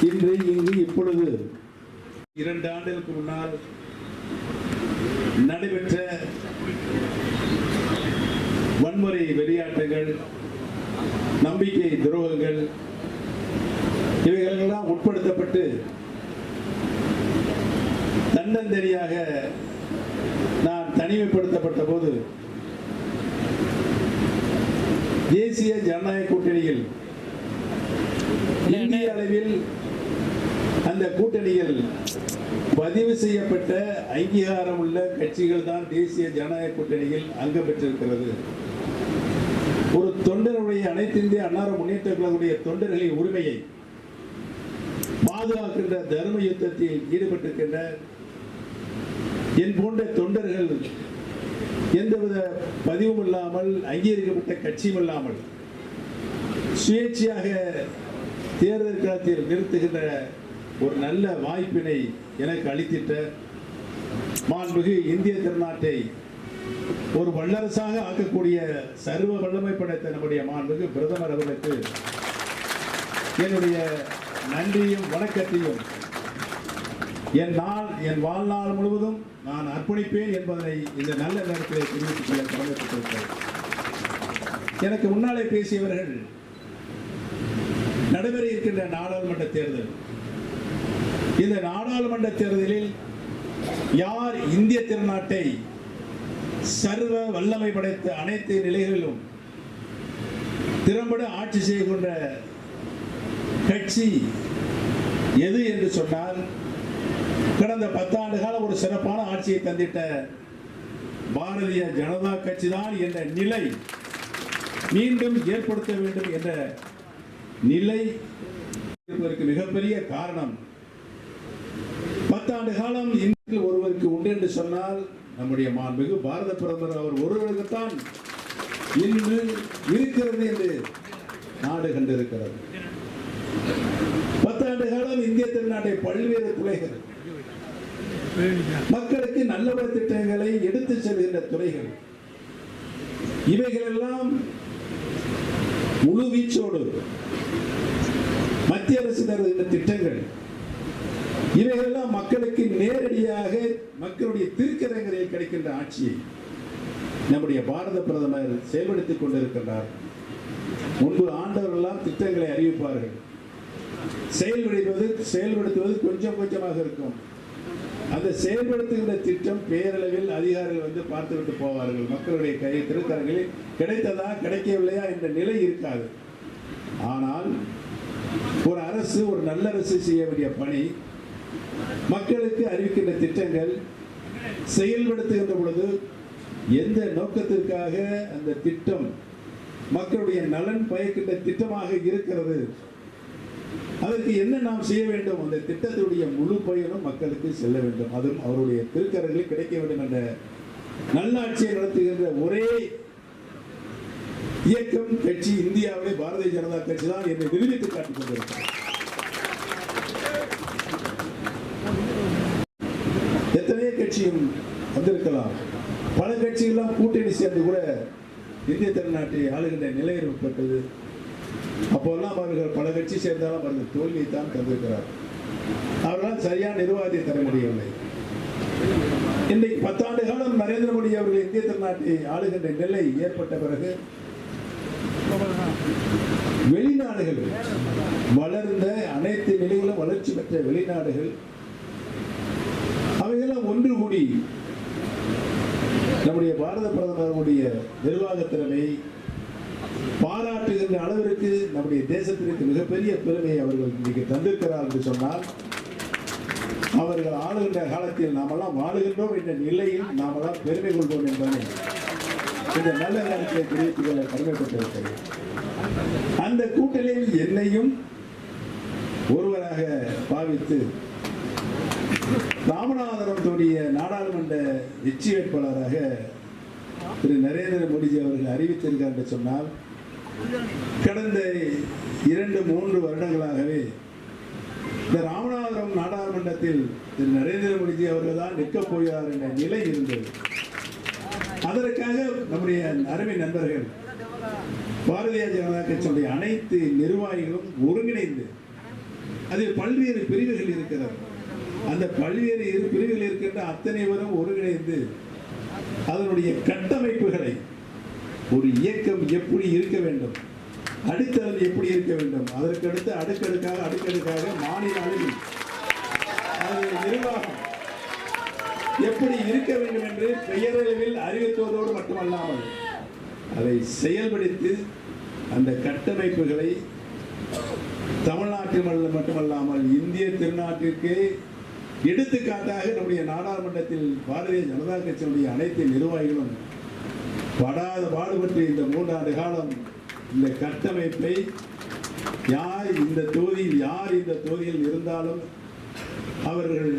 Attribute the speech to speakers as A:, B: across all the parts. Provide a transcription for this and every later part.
A: இன்று இங்கு இப்பொழுது. இரண்டு ஆண்டுகளுக்கு முன்னால் நடைபெற்ற வன்முறை வெளியாட்டுகள் நம்பிக்கை துரோகங்கள் இவைகளெல்லாம் உட்படுத்தப்பட்டு தன்னந்தனியாக நான் தனிமைப்படுத்தப்பட்ட போது தேசிய ஜனநாயக கூட்டணியில் இந்திய அளவில் அந்த கூட்டணியில் பதிவு செய்யப்பட்ட அங்கீகாரம் உள்ள கட்சிகள் தான் தேசிய ஜனநாயக கூட்டணியில் அங்கம் பெற்றிருக்கிறது. ஒரு தொண்டருடைய அனைத்து இந்திய அன்னார முன்னேற்ற கழகத்துடைய தொண்டர்களின் உரிமையை பாதுகாக்கின்ற தர்ம யுத்தத்தில் ஈடுபட்டிருக்கின்ற என் போன்ற தொண்டர்கள் எந்தவித பதிவும் இல்லாமல் அங்கீகரிக்கப்பட்ட கட்சியும் இல்லாமல் சுயேட்சையாக தேர்தல் களத்தில் நிறுத்துகின்ற ஒரு நல்ல வாய்ப்பினை எனக்கு அளித்திட்ட மாண்புகு இந்திய திருநாட்டை ஒரு வல்லரசாக ஆக்கக்கூடிய சர்வ வல்லமை படைத்த நம்முடைய மாண்புமிகு பிரதமர் அவர்களுக்கு என்னுடைய நன்றியும் வணக்கத்தையும் என் நாள் என் வாழ்நாள் முழுவதும் நான் அர்ப்பணிப்பேன் என்பதனை இந்த நல்ல நேரத்தில் தெரிவித்துக் கொள்ள கடமைப்பட்டிருக்கிறேன். எனக்கு முன்னாலே பேசியவர்கள் நடைமுறை இருக்கின்ற நாடாளுமன்ற தேர்தல். இந்த நாடாளுமன்ற தேர்தலில் யார் இந்திய திருநாட்டை சர்வ வல்லமை படைத்த அனைத்து நிலைகளிலும் திறம்பட ஆட்சி செய்கின்ற கட்சி எது என்று சொன்னால் கடந்த பத்தாண்டு காலம் ஒரு சிறப்பான ஆட்சியை தந்திட்ட பாரதிய ஜனதா கட்சி தான் என்ற நிலை மீண்டும் ஏற்படுத்த வேண்டும் என்ற நிலை இருப்பதற்கு மிகப்பெரிய காரணம். பத்தாண்டு காலம் இந்தியில் ஒருவருக்கு உண்டு என்று சொன்னால் நம்முடைய மாண்புமிகு பாரத பிரதமர் அவர் ஒருவருக்குத்தான் இன்று இருக்கிறது என்று நாடு கண்டிருக்கிறது. பத்தாண்டு காலம் இந்திய திருநாட்டை பல்வேறு துறைகள் மக்களுக்கு நல்ல திட்டங்களை எடுத்து செல்கின்ற துறைகள். இவைகளெல்லாம் முழு வீச்சோடு மத்திய அரசு தருகின்ற திட்டங்கள். இவைகளெல்லாம் மக்களுக்கு நேரடியாக மக்களுடைய திருக்கரங்களில் கிடைக்கின்ற ஆட்சியை நம்முடைய பாரத பிரதமர் செயல்படுத்திக் கொண்டிருக்கின்றார். முன்பு ஆண்டவர்களெல்லாம் திட்டங்களை அறிவிப்பார்கள். செயல்படுவது செயல்படுத்துவது கொஞ்சம் கொஞ்சமாக இருக்கும். அந்த செயல்படுத்துகின்ற திட்டம் பேரளவில் அதிகாரிகள் வந்து பார்த்துவிட்டு போவார்கள். மக்களுடைய கை திருக்கரங்களில் கிடைத்ததா கிடைக்கவில்லையா என்ற நிலை இருக்காது. ஆனால் ஒரு அரசு ஒரு நல்ல அரசு செய்ய வேண்டிய பணி மக்களுக்கு அறிவிக்கின்ற திட்டங்கள் செயல்படுத்துகின்ற பொழுது எந்த நோக்கத்திற்காக அந்த திட்டம் மக்களுடைய நலன் பயக்கின்ற திட்டமாக இருக்கிறது? அதற்கு என்ன நாம் செய்ய வேண்டும்? அந்த திட்டத்தினுடைய முழு பயனும் மக்களுக்கு செல்ல வேண்டும். அதுவும் அவருடைய திருக்கரங்களில் கிடைக்க வேண்டும் என்ற நல்லாட்சியை நடத்துகின்ற ஒரே இயக்கம் கட்சி இந்தியாவிலே பாரதிய ஜனதா கட்சி தான் என்னை நிரூபித்து காட்டிக் கொண்டிருக்கிறது. எத்தனையோ கட்சியும் வந்திருக்கலாம். பல கட்சிகள்லாம் கூட்டணி சேர்ந்து கூட இந்திய திருநாட்டை ஆளுகின்ற நிலை ஏற்பட்டது. அப்போல்லாம் அவர்கள் பல கட்சி சேர்ந்தாலும் அவர்கள் தோல்வியை தான் தந்திருக்கிறார். அவர்களால் சரியான நிர்வாகத்தை தர முடியவில்லை. இன்றைக்கு பத்தாண்டு காலம் நரேந்திர மோடி அவர்கள் இந்திய திருநாட்டை ஆளுகின்ற நிலை ஏற்பட்ட பிறகு வெளிநாடுகள். வளர்ந்த அனைத்து நிலைகளும் வளர்ச்சி பெற்ற வெளிநாடுகள். அவையெல்லாம் ஒன்று கூடி நம்முடைய பாரத பிரதமருடைய நிர்வாக திறமை பாராட்டுகின்ற அளவிற்கு நம்முடைய தேசத்திற்கு மிகப்பெரிய பெருமையை அவர்கள் இன்றைக்கு தந்திருக்கிறார் என்று சொன்னால் அவர்கள் ஆளுகின்ற காலத்தில் நாமெல்லாம் வாழுகின்றோம் என்ற நிலையில் நாமெல்லாம் பெருமை கொள்வோம் என்பதை இந்த நல்ல நேரத்தில் தெரிவித்துக் கொள்ள அந்த கூட்டணியில் என்னையும் ஒருவராக பாவித்து ராமநாதபுரத்துடைய நாடாளுமன்ற வெற்றி வேட்பாளராக திரு நரேந்திர மோடிஜி அவர்கள் அறிவித்திருக்கார் என்று சொன்னால் கடந்த இரண்டு மூன்று வருடங்களாகவே இந்த ராமநாதபுரம் நாடாளுமன்றத்தில் திரு நரேந்திர மோடிஜி அவர்கள் தான் நிற்கப் போகிறார் என்ற நிலை இருந்தது. அதற்காக நம்முடைய அருமை நண்பர்கள் பாரதிய ஜனதா கட்சியுடைய அனைத்து நிர்வாகிகளும் ஒருங்கிணைந்து அதில் பல்வேறு பிரிவுகள் இருக்கிறது. அந்த பல்வேறு பிரிவுகள் இருக்கின்ற அத்தனை பேரும் ஒருங்கிணைந்து அதனுடைய கட்டமைப்புகளை ஒரு இயக்கம் எப்படி இருக்க வேண்டும் அடித்தளம் எப்படி இருக்க வேண்டும் அதற்கடுத்து அடுக்கடுக்காக அடுக்கடுக்காக மாநில அளவில் நிர்வாகம் எப்படி இருக்க வேண்டும் என்று பெயரளவில் அறிவித்துவதோடு மட்டுமல்லாமல் அதை செயல்படுத்தி அந்த கட்டமைப்புகளை தமிழ்நாட்டில் மட்டுமல்லாமல் இந்திய திருநாட்டிற்கு எடுத்துக்காட்டாக நம்முடைய நாடாளுமன்றத்தில் பாரதிய ஜனதா கட்சியினுடைய அனைத்து நிர்வாகிகளும் படாத பாடுபட்டு இந்த மூன்றாண்டு காலம் இந்த கட்டமைப்பை யார் இந்த தொகுதியில் யார் இந்த தொகுதியில் இருந்தாலும் அவர்கள்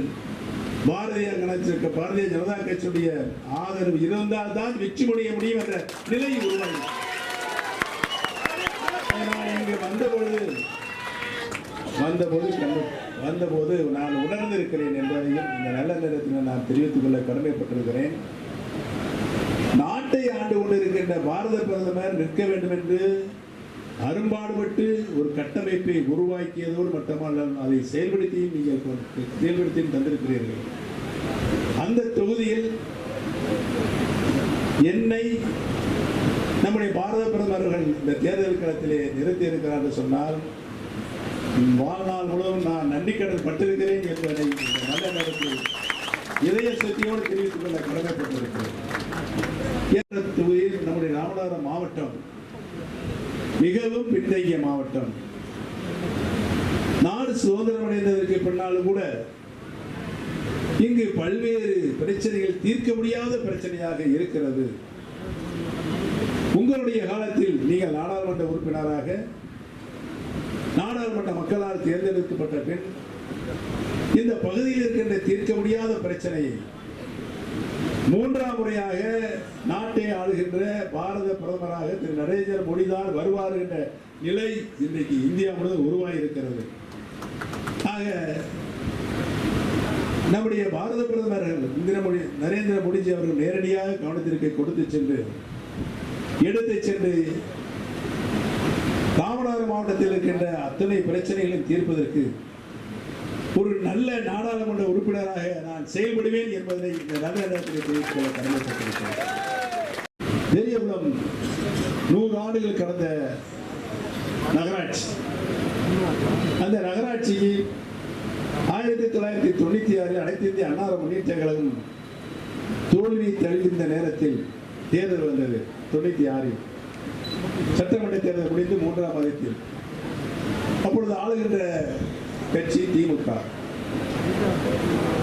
A: பாரதிய கணக்கு பாரதிய ஜனதா கட்சியுடைய ஆதரவு இருந்தால் தான் வெற்றி முடிய முடியும் என்ற நிலை உருவாகி இங்கு வந்தபொழுது வந்தபோது வந்தபோது நான் உணர்ந்திருக்கிறேன் என்பதையும் இந்த நல்ல நேரத்தில் நான் தெரிவித்துக் கொள்ள கடமைப்பட்டிருக்கிறேன். நாட்டை ஆண்டு கொண்டிருக்கின்ற பாரத பிரதமர் நிற்க வேண்டும் என்று அரும்பாடுபட்டு ஒரு கட்டமைப்பை உருவாக்கியதோடு மட்டுமல்ல அதை செயல்படுத்தியும் நீங்கள் செயல்படுத்தியும் தந்திருக்கிறீர்கள். அந்த தொகுதியில் என்னை நம்முடைய பாரத பிரதமர்கள் இந்த தேர்தல் களத்திலே நிறுத்தி இருக்கிறார்கள் சொன்னால் வாழ்நாள் முழுவதும் நான் நன்றிக்கடன் பட்டிருக்கிறேன் என்பதை நல்ல நேரத்தில் இதய சக்தியோடு தெரிவித்துக் கொள்ள கடமைப்பட்டிருக்கிறேன். தொகுதியில் நம்முடைய ராமநாதபுரம் மாவட்டம் மிகவும் பின்தங்கிய மாவட்டம். நாடு சுதந்திரம் அடைந்ததற்கு பின்னாலும் கூட இங்கு பல்வேறு பிரச்சனைகள் தீர்க்க முடியாத பிரச்சனையாக இருக்கிறது. உங்களுடைய காலத்தில் நீங்கள் நாடாளுமன்ற உறுப்பினராக நாடாளுமன்ற மக்களால் தேர்ந்தெடுக்கப்பட்ட பின் இந்த பகுதியில் இருக்கின்ற தீர்க்க முடியாத பிரச்சனையை மூன்றாம் முறையாக நாட்டை ஆளுகின்ற பாரத பிரதமராக திரு நரேந்திர மோடி தான் வருவார் என்ற நிலை இன்றைக்கு இந்தியா முழுவதும் உருவாகி இருக்கிறது ஆக நம்முடைய பாரத பிரதமர் இந்திர மொழி நரேந்திர மோடிஜி அவர்கள் நேரடியாக கவனத்திற்கு கொடுத்து சென்று எடுத்து சென்று காமநாதர் மாவட்டத்தில் இருக்கின்ற அத்தனை பிரச்சனைகளையும் தீர்ப்பதற்கு ஒரு நல்ல நாடாளுமன்ற உறுப்பினராக நான் செயல்படுவேன் என்பதை இந்த நல்ல நேரத்தில் தெரிவித்துக் கடமைப்பட்டிருக்கிறேன். பெரியகுளம் நூறு ஆண்டுகள் கடந்த நகராட்சி. அந்த நகராட்சிக்கு ஆயிரத்தி தொள்ளாயிரத்தி தொண்ணூத்தி ஆறில் அனைத்து இந்திய அன்னார முன்னேற்ற கழகம் தோல்வி தழுவிந்த நேரத்தில் தேர்தல் வந்தது தொண்ணூத்தி ஆறில். சட்டமன்ற தேர்தல் முடிந்து மூன்றாம் மாதத்தில் அப்பொழுது ஆளுகின்ற கட்சி திமுக.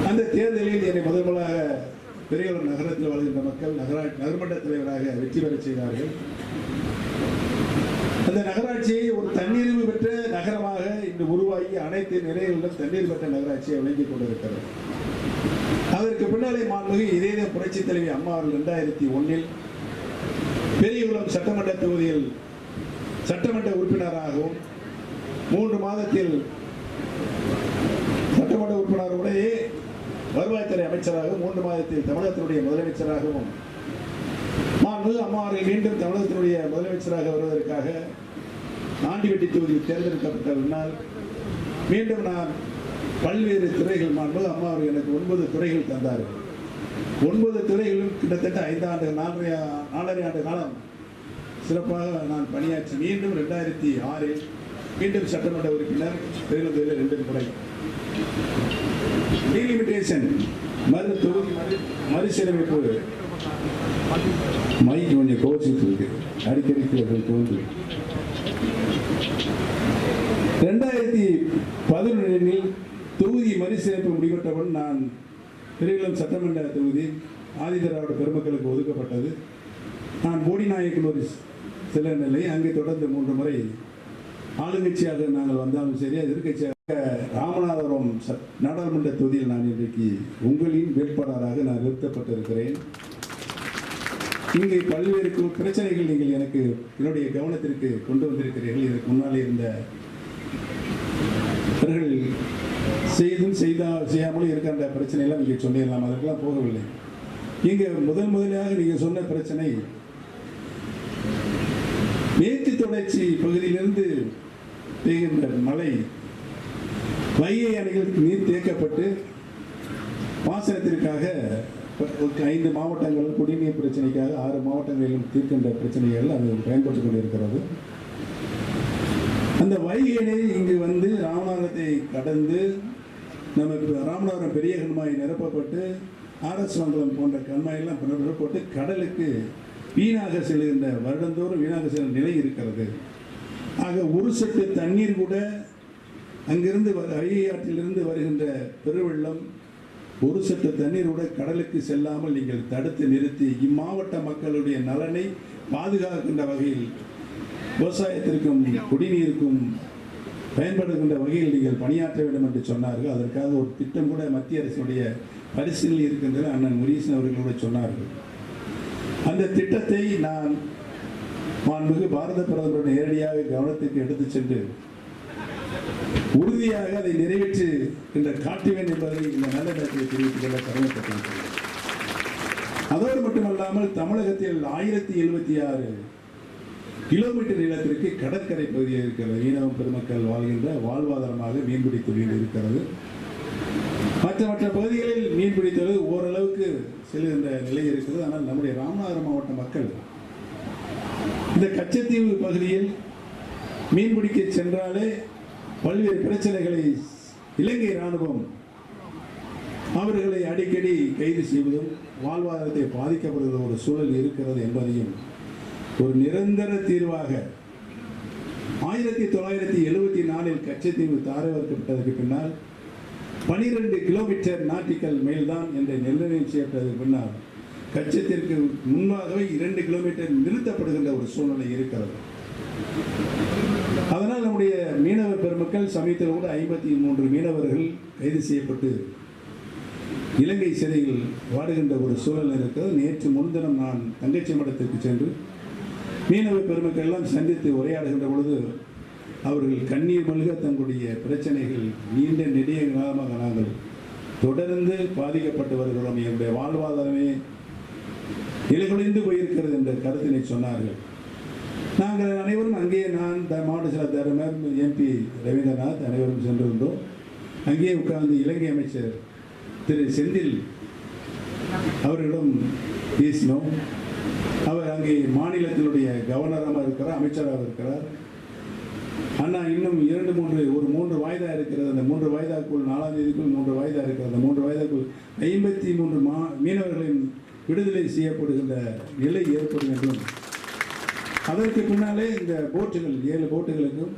A: அந்த தேர்தலில் என்னை முதல் முதலாக பெரியவர் நகரத்தில் வாழ்கின்ற மக்கள் நகரா நகர்மன்ற தலைவராக வெற்றி பெற செய்தார்கள். அந்த நகராட்சியை ஒரு தன்னிறைவு பெற்ற நகரமாக இன்று உருவாகி அனைத்து நிலைகளிலும் தண்ணீர் பெற்ற நகராட்சியை விளங்கிக் கொண்டிருக்கிறது. அதற்கு பின்னாலே மாண்புமிகு இதே புரட்சி தலைவி அம்மா அவர்கள் இரண்டாயிரத்தி ஒன்றில் பெரியகுளம் சட்டமன்ற தொகுதியில் சட்டமன்ற உறுப்பினராகவும் மூன்று மாதத்தில் சட்டமன்ற வருவாய்த்துறை அமைச்சராகவும் மூன்று மாதத்தில் தமிழகத்தினுடைய முதலமைச்சராகவும் மாண்பு அம்மா அவர்கள் மீண்டும் தமிழகத்தினுடைய முதலமைச்சராக வருவதற்காக ஆண்டிவெட்டி தொகுதியில் தேர்ந்தெடுக்கப்பட்ட மீண்டும் நான் பல்வேறு துறைகள் மாண்பு அம்மா அவர்கள் எனக்கு ஒன்பது துறைகள் தந்தார்கள் ஒன்பது துறைகளும் கிட்டத்தட்ட ஐந்தாண்டு நாலரை நாலரை ஆண்டு காலம் சிறப்பாக நான் பணியாற்றி மீண்டும் ரெண்டாயிரத்தி ஆறில் மீண்டும் சட்டமன்ற உறுப்பினர் பெருங்குதியில் ரெண்டு முறை. டீலிமிட்டேஷன் மருந்து தொகுதி மறு மறுசீரமைப்பு. மைக் கொஞ்சம் கோச்சிட்டு இருக்கு. அடிக்கடி தோன்று ரெண்டாயிரத்தி பதினொன்றில் தொகுதி மறுசீரமைப்பு முடிவெட்டவுடன் நான் பெரியகுளம் சட்டமன்ற தொகுதி ஆதிதிராவிட பெருமக்களுக்கு ஒதுக்கப்பட்டது. நான் போடிநாயக்கன் ஒரு சில நிலை அங்கே தொடர்ந்து மூன்று முறை ஆளுங்கட்சியாக நாங்கள் வந்தாலும் சரி எதிர்கட்சியாக ராமநாதபுரம் நாடாளுமன்ற தொகுதியில் நான் இன்றைக்கு உங்களின் வேட்பாளராக நான் நிறுத்தப்பட்டிருக்கிறேன். இங்கே பல்வேறு பிரச்சனைகள் நீங்கள் எனக்கு என்னுடைய கவனத்திற்கு கொண்டு வந்திருக்கிறீர்கள். இதற்கு முன்னால் இருந்த அவர்கள் செய்தும் செய்தா செய்யாமலும் இருக்கின்ற பிரச்சனையெல்லாம் நீங்கள் சொல்லிடலாம் அதற்கெல்லாம் போகவில்லை. இங்கே முதல் முதலாக நீங்கள் சொன்ன பிரச்சனை மேற்கு தொடர்ச்சி பகுதியிலிருந்து பெய்கின்ற மழை வைகை அணைகளுக்கு நீர் தேக்கப்பட்டு பாசனத்திற்காக ஐந்து மாவட்டங்கள் குடிநீர் பிரச்சனைக்காக ஆறு மாவட்டங்களிலும் தீர்க்கின்ற பிரச்சனைகள் அது பயன்படுத்திக் கொண்டிருக்கிறது. அந்த வைகை அணை இங்கு வந்து ராமநாதத்தை கடந்து நமக்கு ராமநாதபுரம் பெரிய கண்மாய் நிரப்பப்பட்டு ஆர்எஸ் மங்கலம் போன்ற கண்மாயெல்லாம் நிரப்பப்பட்டு கடலுக்கு வீணாக செல்கின்ற வருடந்தோறும் வீணாக செல்கின்ற நிலை இருக்கிறது ஆக ஒரு சொட்டு தண்ணீர் கூட அங்கிருந்து வ- வைகை ஆற்றிலிருந்து வருகின்ற பெருவெள்ளம் ஒரு சொட்டு தண்ணீர் கூட கடலுக்கு செல்லாமல் நீங்கள் தடுத்து நிறுத்தி இம்மாவட்ட மக்களுடைய நலனை பாதுகாக்கின்ற வகையில் விவசாயத்திற்கும் குடிநீருக்கும் பயன்படுகின்ற வகையில் நீங்கள் பணியாற்ற வேண்டும் என்று சொன்னார்கள். அதற்காக ஒரு திட்டம் கூட மத்திய அரசினுடைய பரிசீலனை இருக்கின்றது அண்ணன் முரீசன் அவர்களோட சொன்னார்கள். அந்த திட்டத்தை நான் மாண்புமிகு பாரத பிரதமருடைய நேரடியாக கவனத்திற்கு எடுத்துச் சென்று உறுதியாக அதை நிறைவேற்றி இந்த காட்டுவேன் என்பதை இந்த நல்ல நேரத்தில் தெரிவித்துக் கொள்ள கடமைப்பட்டிருக்கிறேன். அதோடு மட்டுமல்லாமல் தமிழகத்தில் ஆயிரத்தி எழுபத்தி ஆறு கிலோமீட்டர் நீளத்திற்கு கடற்கரை பகுதியில் இருக்கிறது மீனவ பெருமக்கள் வாழ்கின்ற வாழ்வாதாரமாக மீன்பிடி தொழில் இருக்கிறது. மற்ற மற்ற பகுதிகளில் மீன்பிடி தொழில் ஓரளவுக்கு செல்கின்ற நிலை இருக்கிறது. ஆனால் நம்முடைய ராமநாதபுரம் மாவட்ட மக்கள் இந்த கச்சத்தீவு பகுதியில் மீன்பிடிக்க சென்றாலே பல்வேறு பிரச்சனைகளை இலங்கை ராணுவம் அவர்களை அடிக்கடி கைது செய்வதும் வாழ்வாதாரத்தை பாதிக்கப்படுகிற ஒரு சூழல் இருக்கிறது என்பதையும் ஒரு நிரந்தர தீர்வாக ஆயிரத்தி தொள்ளாயிரத்தி எழுபத்தி நாலில் கச்சத்தீவு தாரவர்க்கப்பட்டதற்கு பின்னால் பனிரெண்டு கிலோமீட்டர் நாட்டிக்கல் மேல்தான் என்ற நிர்ணயம் செய்யப்பட்டதற்கு பின்னால் கச்சத்திற்கு முன்பாகவே இரண்டு கிலோமீட்டர் நிறுத்தப்படுகின்ற ஒரு சூழ்நிலை இருக்கிறது. அதனால் நம்முடைய மீனவ பெருமக்கள் சமீபத்தில் கூட ஐம்பத்தி மூன்று மீனவர்கள் கைது செய்யப்பட்டு இலங்கை சிறையில் வாடுகின்ற ஒரு சூழல் இருக்கிறது. நேற்று முன்தினம் நான் தங்கச்சி மடத்திற்கு சென்று மீனவ பெருமக்கள் எல்லாம் சந்தித்து உரையாடுகின்ற பொழுது அவர்கள் கண்ணீர் மல்க தங்களுடைய பிரச்சனைகள் நீண்ட நெடிய காலமாக நாங்கள் தொடர்ந்து பாதிக்கப்பட்டு வருகிறோம். என்னுடைய வாழ்வாதாரமே நிலைகுலைந்து போயிருக்கிறது என்ற கருத்தினை சொன்னார்கள். நாங்கள் அனைவரும் அங்கே நான் த- மாவட்ட செயலர் தருமர் எம்பி ரவீந்திரநாத் அனைவரும் சென்றிருந்தோம். அங்கே உட்கார்ந்து இலங்கை அமைச்சர் திரு செந்தில் அவர்களிடம் பேசினோம். அவர் அங்கே மாநிலத்தினுடைய கவர்னராக இருக்கிறார் அமைச்சராக இருக்கிறார். அண்ணா இன்னும் இரண்டு மூன்று ஒரு மூன்று வாய்தா இருக்கிறது. அந்த மூன்று வாய்தாக்குள் நாலாம் தேதிக்குள் மூன்று வாய்தா இருக்கிறது. அந்த மூன்று வாய்தாக்குள் ஐம்பத்தி மூன்று மா மீனவர்களின் விடுதலை செய்யப்படுகின்ற நிலை ஏற்படும் என்றும் அதற்கு பின்னாலே இந்த போட்டுகள் ஏழு போட்டுகளுக்கும்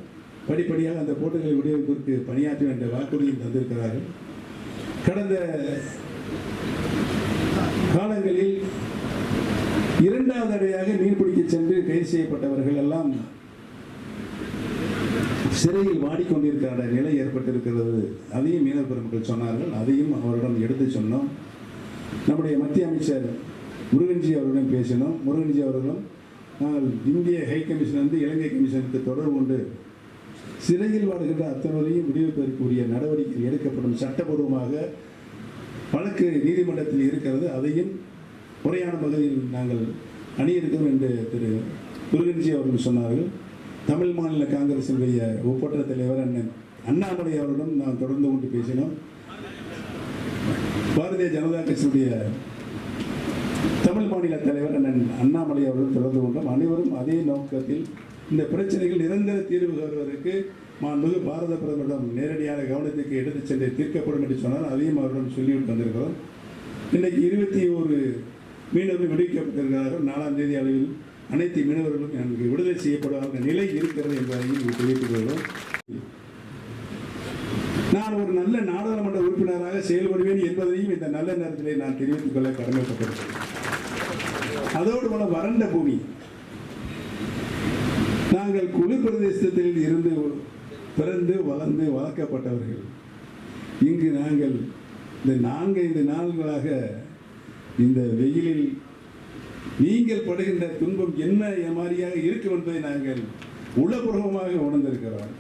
A: படிப்படியாக அந்த போட்டுகளை விடுவிப்பதற்கு பணியாற்றும் என்ற வாக்குறுதியும் தந்திருக்கிறார்கள். கடந்த காலங்களில் இரண்டாவது அடையாக மீன்பிடிக்க சென்று கைது செய்யப்பட்டவர்கள் எல்லாம் சிறையில் வாடிக்கொண்டிருக்கிற நிலை ஏற்பட்டிருக்கிறது. அதையும் மீனவர் பெருமக்கள் சொன்னார்கள். அதையும் அவரிடம் எடுத்து சொன்னோம். நம்முடைய மத்திய அமைச்சர் முருகன்ஜி அவரிடம் பேசினோம். முருகன்ஜி அவர்களும் நாங்கள் இந்திய ஹை கமிஷன் வந்து இலங்கை கமிஷனுக்கு தொடர்பு கொண்டு சிறையில் வாடுகின்ற அத்தனைவரையும் விடுவிப்பதற்குரிய நடவடிக்கை எடுக்கப்படும் சட்டபூர்வமாக வழக்கு நீதிமன்றத்தில் இருக்கிறது. அதையும் முறையான வகையில் நாங்கள் அணியிருக்கிறோம் என்று திரு முருகன்ஜி அவர்கள் சொன்னார்கள். தமிழ் மாநில காங்கிரசினுடைய ஒப்பற்ற தலைவர் அண்ணன் அண்ணாமலை அவரிடம் நான் தொடர்ந்து கொண்டு பேசினோம். பாரதிய ஜனதா கட்சியுடைய தமிழ் மாநில தலைவர் அண்ணன் அண்ணாமலை அவர்கள் தொடர்ந்து கொண்டோம். அனைவரும் அதே நோக்கத்தில் இந்த பிரச்சனைகள் நிரந்தர தீர்வு வருவதற்கு மாண்புமிகு பாரத பிரதமரிடம் நேரடியாக கவனத்துக்கு எடுத்துச் சென்று தீர்க்கப்படும் என்று சொன்னால் அதையும் அவரிடம் சொல்லிவிட்டு வந்திருக்கிறோம். இன்றைக்கு இருபத்தி ஒரு மீனவர்கள் விடுவிக்கப்பட்டிருக்கிறார்கள். நாலாம் தேதி அளவில் அனைத்து மீனவர்களும் எனக்கு விடுதலை செய்யப்படுவார்கள் நிலை இருக்கிறது என்பதையும் தெரிவித்துக் கொள்கிறோம். ஒரு நல்ல நாடாளுமன்ற உறுப்பினராக செயல்படுவேன் என்பதையும் இந்த நல்ல நேரத்திலே நான் தெரிவித்துக் கொள்ள கடமைப்பட்டிருக்கிறேன். அதோடு போல வறண்ட பூமி. நாங்கள் குளிர் பிரதேசத்தில் இருந்து பிறந்து வளர்ந்து வளர்க்கப்பட்டவர்கள். இங்கு நாங்கள் இந்த நான்கைந்து நாள்களாக இந்த வெயிலில் நீங்கள் படுகின்ற துன்பம் என்ன மாதிரியாக இருக்கும் என்பதை நாங்கள் உளப்பூர்வமாக உணர்ந்திருக்கிறோம்.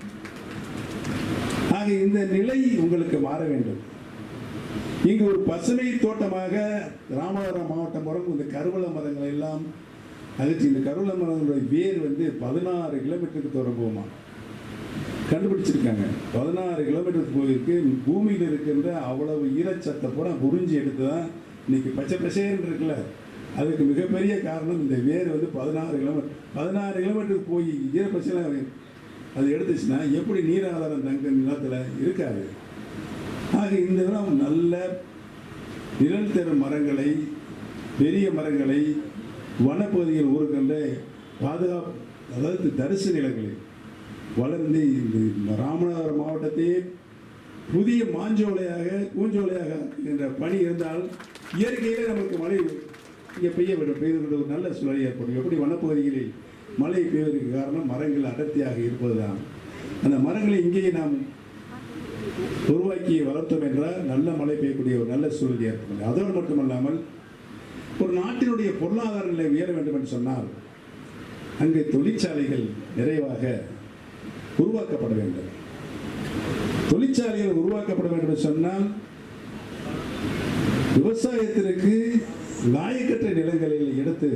A: ஆக இந்த நிலை உங்களுக்கு மாற வேண்டும். இங்கு ஒரு பசுமை தோட்டமாக ராமநாதபுரம் மாவட்டம் புறம் இந்த கருவள மரங்கள் எல்லாம் அதுக்கு இந்த கருவள மரங்களுடைய வேர் வந்து பதினாறு கிலோமீட்டருக்கு தூரம் போகுமா கண்டுபிடிச்சிருக்காங்க. பதினாறு கிலோமீட்டர் போயிருக்கு. பூமியில் இருக்கின்ற அவ்வளவு ஈரச்சத்தை பூரா உறிஞ்சி எடுத்து தான் இன்னைக்கு பச்சை பசேன்னு இருக்குல்ல. அதுக்கு மிகப்பெரிய காரணம் இந்த வேர் வந்து பதினாறு கிலோமீட்டர் பதினாறு கிலோமீட்டருக்கு போய் ஈரப்பசைலாம் அது எடுத்துச்சுன்னா எப்படி நீர் ஆதாரம் தங்க நிலத்தில் இருக்காது? ஆக இந்த இடம் நல்ல நிழல் தரும் மரங்களை பெரிய மரங்களை வனப்பகுதியில் ஊருக்கண்ட பாதுகாப்பு அதாவது தரிசு நிலங்களில் வளர்ந்து இந்த ராமநாதபுரம் மாவட்டத்தையே புதிய மாஞ்சோலையாக பூஞ்சோலையாக என்ற பணி இருந்தால் இயற்கையிலே நமக்கு மழை இங்கே பெய்ய வேண்டும். பெய்து ஒரு நல்ல சூழல் ஏற்படும். எப்படி வனப்பகுதிகளில் மழை பெய்வதற்கு காரணம் மரங்கள் அடர்த்தியாக இருப்பதுதான். அந்த மரங்களை இங்கேயே நாம் உருவாக்கி வளர்த்தோம் என்றால் நல்ல மழை பெய்யக்கூடிய ஒரு நல்ல சூழல் ஏற்படும். அதோடு மட்டுமல்லாமல் ஒரு நாட்டினுடைய பொருளாதார நிலை உயர வேண்டும் என்று சொன்னால் அங்கே தொழிற்சாலைகள் நிறைவாக உருவாக்கப்பட வேண்டும். தொழிற்சாலைகள் உருவாக்கப்பட வேண்டும் என்று சொன்னால் விவசாயத்திற்கு லாயக்கற்ற நிலங்களில் எடுத்து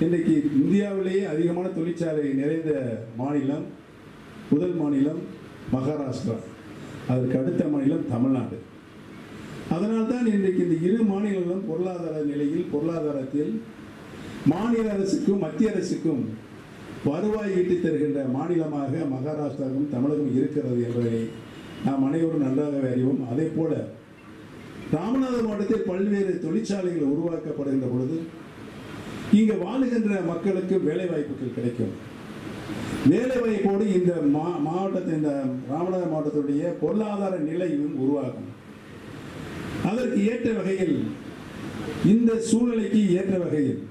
A: இன்றைக்கு இந்தியாவிலேயே அதிகமான தொழிற்சாலை நிறைந்த மாநிலம் முதல் மாநிலம் மகாராஷ்டிரா. அதற்கு அடுத்த மாநிலம் தமிழ்நாடு. அதனால்தான் இன்றைக்கு இந்த இரு மாநிலங்களும் பொருளாதார நிலையில் பொருளாதாரத்தில் மாநில அரசுக்கும் மத்திய அரசுக்கும் வருவாய் ஈட்டி தருகின்ற மாநிலமாக மகாராஷ்டிராவும் தமிழகம் இருக்கிறது என்பதை நாம் அனைவரும் நன்றாகவே அறிவோம். அதே போல ராமநாதபுரம் மாவட்டத்தில் பல்வேறு தொழிற்சாலைகள் உருவாக்கப்படுகின்ற இங்கு வாழுகின்ற மக்களுக்கு வேலை வாய்ப்புகள் கிடைக்கும். வேலை வாய்ப்போடு இந்த மா மாவட்டத்தின் இந்த ராமநாதபுரம் மாவட்டத்துடைய பொருளாதார நிலையும் உருவாகும். அதற்கு ஏற்ற வகையில் இந்த சூழ்நிலைக்கு ஏற்ற வகையில்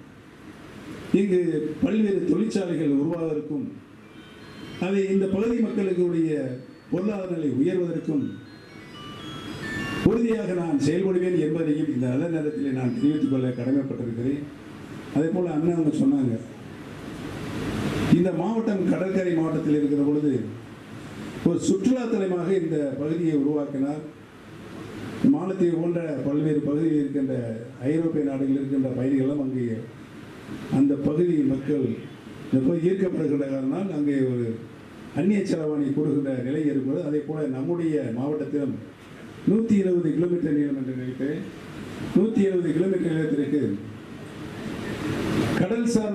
A: இங்கு பல்வேறு தொழிற்சாலைகள் உருவாவதற்கும் அதை இந்த பகுதி மக்களுடைய பொருளாதார நிலை உயர்வதற்கும் உறுதியாக நான் செயல்படுவேன் என்பதையும் இந்த நல்ல நேரத்தில் நான் தெரிவித்துக் கொள்ள கடமைப்பட்டிருக்கிறேன். அதே போல் அண்ணன் அவங்க சொன்னாங்க இந்த மாவட்டம் கடற்கரை மாவட்டத்தில் இருக்கிற பொழுது ஒரு சுற்றுலா தலமாக இந்த பகுதியை உருவாக்கினார் மாலத்தீவு போன்ற பல்வேறு பகுதியில் இருக்கின்ற ஐரோப்பிய நாடுகளில் இருக்கின்ற பயணிகளும் அங்கே அந்த பகுதி மக்கள் ரொம்ப ஈர்க்கப்படுகின்ற காரணம் அங்கே ஒரு அந்நிய செலவாணி கொடுக்கின்ற நிலை இருக்கிறது அதே போல் நம்முடைய மாவட்டத்திலும் நூற்றி இருபது கிலோமீட்டர் நீளம் என்று நினைக்கிறேன். நூற்றி இருபது கிலோமீட்டர் நீளத்திற்கு கடல் சார்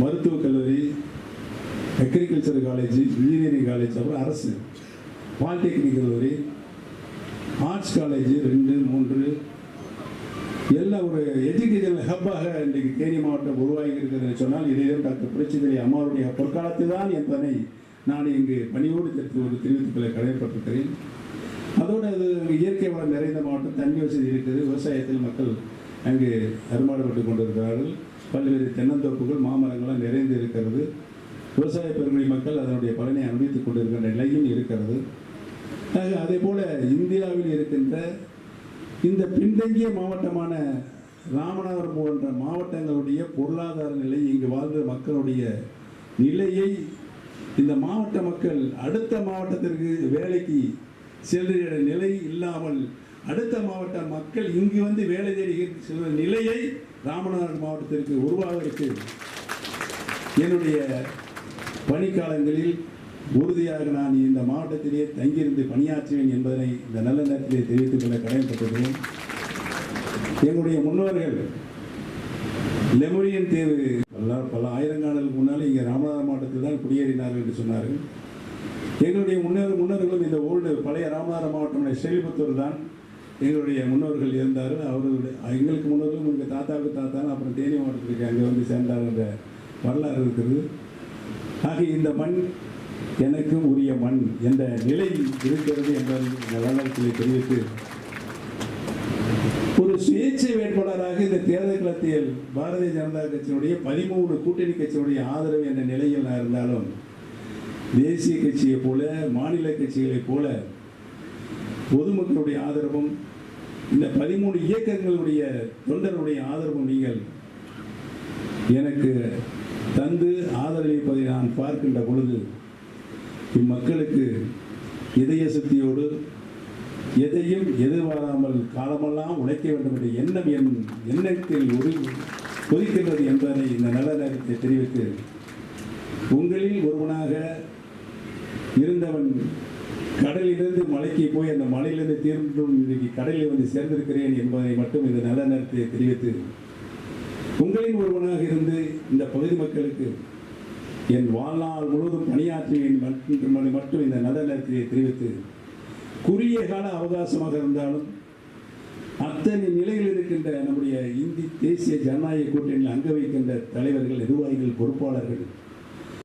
A: மருத்துவக் கல்லூரி அக்ரிகல்ச்சர் காலேஜ் இன்ஜினியரிங் காலேஜ் அப்புறம் அரசு பாலிடெக்னிக் கல்லூரி ஆர்ட்ஸ் காலேஜ் ரெண்டு மூன்று. எல்லாம் ஒரு எஜுகேஷன் ஹப்பாக இன்றைக்கு தேனி மாவட்டம் உருவாகி இருக்கிறது சொன்னால் இதையும் டாக்டர் புரட்சித்தலை அம்மாவுடைய பொற்காலத்தில் தான் என்பதனை நான் இங்கு பணியோடு சேர்த்து ஒரு தெரிவித்துக் கொள்ள கடமைப்பட்டிருக்கிறேன். அதோடு அது இயற்கை வளம் நிறைந்த மாவட்டம் தண்ணி வசதி இருக்குது விவசாயத்தில் மக்கள் அங்கு அருமாடுபட்டு கொண்டிருக்கிறார்கள். பல்வேறு தென்னந்தோப்புகள் மாமரங்களாக நிறைந்து இருக்கிறது. விவசாய பெருமொழி மக்கள் அதனுடைய பலனை அனுபவித்துக் கொண்டிருக்கிற நிலையும் இருக்கிறது. அதே போல் இந்தியாவில் இருக்கின்ற இந்த பின்தங்கிய மாவட்டமான ராமநாதபுரம் போன்ற மாவட்டங்களுடைய பொருளாதார நிலை இங்கு வாழ்கிற மக்களுடைய நிலையை இந்த மாவட்ட மக்கள் அடுத்த மாவட்டத்திற்கு வேலைக்கு செல்கிற நிலை இல்லாமல் அடுத்த மாவட்ட மக்கள் இங்கு வந்து வேலை தேடி செல்கிற நிலையை ராமநாதன் மாவட்டத்திற்கு உருவாவதற்கு என்னுடைய பணிக்காலங்களில் உறுதியாக நான் இந்த மாவட்டத்திலேயே தங்கியிருந்து பணியாற்றுவேன் என்பதனை இந்த நல்ல நேரத்திலே தெரிவித்துக் கொள்ள கடமைப்பட்டிருக்கிறேன். எங்களுடைய முன்னோர்கள் லெமோரியன் தேர்வு பல பல ஆயிரங்காலங்களுக்கு முன்னாலே இங்கே ராமநாதபுரம் மாவட்டத்தில் தான் குடியேறினார்கள் என்று சொன்னார்கள். எங்களுடைய முன்னோர் முன்னோர்களும் இந்த ஓல்டு பழைய ராமநாதர் மாவட்டம் ஸ்ரீபுத்தூர் தான் எங்களுடைய முன்னோர்கள் இருந்தார் அவர்களுடைய எங்களுக்கு முன்னோர்களும் எங்கள் தாத்தாவுக்கு தாத்தா அப்புறம் தேனி மாவட்டத்துக்கு அங்கே வந்து சேர்ந்தார் என்ற வரலாறு இருக்கிறது ஆக இந்த மண் எனக்கும் உரிய மண் என்ற நிலை இருக்கிறது என்பதை இந்த வரலாற்றிலே தெரிவித்து ஒரு சுயேட்சை வேட்பாளராக இந்த தேர்தல் களத்தில் பாரதிய ஜனதா கட்சியினுடைய பதிமூணு கூட்டணி கட்சியினுடைய ஆதரவு என்ற நிலையில் நான் இருந்தாலும் தேசிய கட்சியைப் போல மாநில கட்சிகளைப் போல பொதுமக்களுடைய ஆதரவும் இந்த பதிமூணு இயக்கங்களுடைய தொண்டர்களுடைய ஆதரவும் நீங்கள் எனக்கு தந்து ஆதரவளிப்பதை நான் பார்க்கின்ற பொழுது இம்மக்களுக்கு இதய சக்தியோடு எதையும் எதிர்பாராமல் காலமெல்லாம் உழைக்க வேண்டும் என்ற எண்ணம் என் எண்ணத்தில் ஒரு கொதிக்கின்றது என்பதை இந்த நல்ல நேரத்தை தெரிவித்து உங்களில் ஒருவனாக இருந்தவன் கடலிலிருந்து மலைக்கு போய் அந்த மலையிலிருந்து தீர்ந்தும் இன்றைக்கு கடலில் வந்து சேர்ந்திருக்கிறேன் என்பதை மட்டும் இந்த நல்ல நேரத்தை தெரிவித்து உங்களின் ஒருவனாக இருந்து இந்த பகுதி மக்களுக்கு என் வாழ்நாள் முழுவதும் பணியாற்றுவேன் மற்றும் மட்டும் இந்த நல்ல நேரத்தை தெரிவித்து குறுகிய கால அவகாசமாக இருந்தாலும் அத்தனை நிலையில் இருக்கின்ற நம்முடைய இந்தி தேசிய ஜனநாயக கூட்டணியில் அங்க வைக்கின்ற தலைவர்கள் நிர்வாகிகள் பொறுப்பாளர்கள்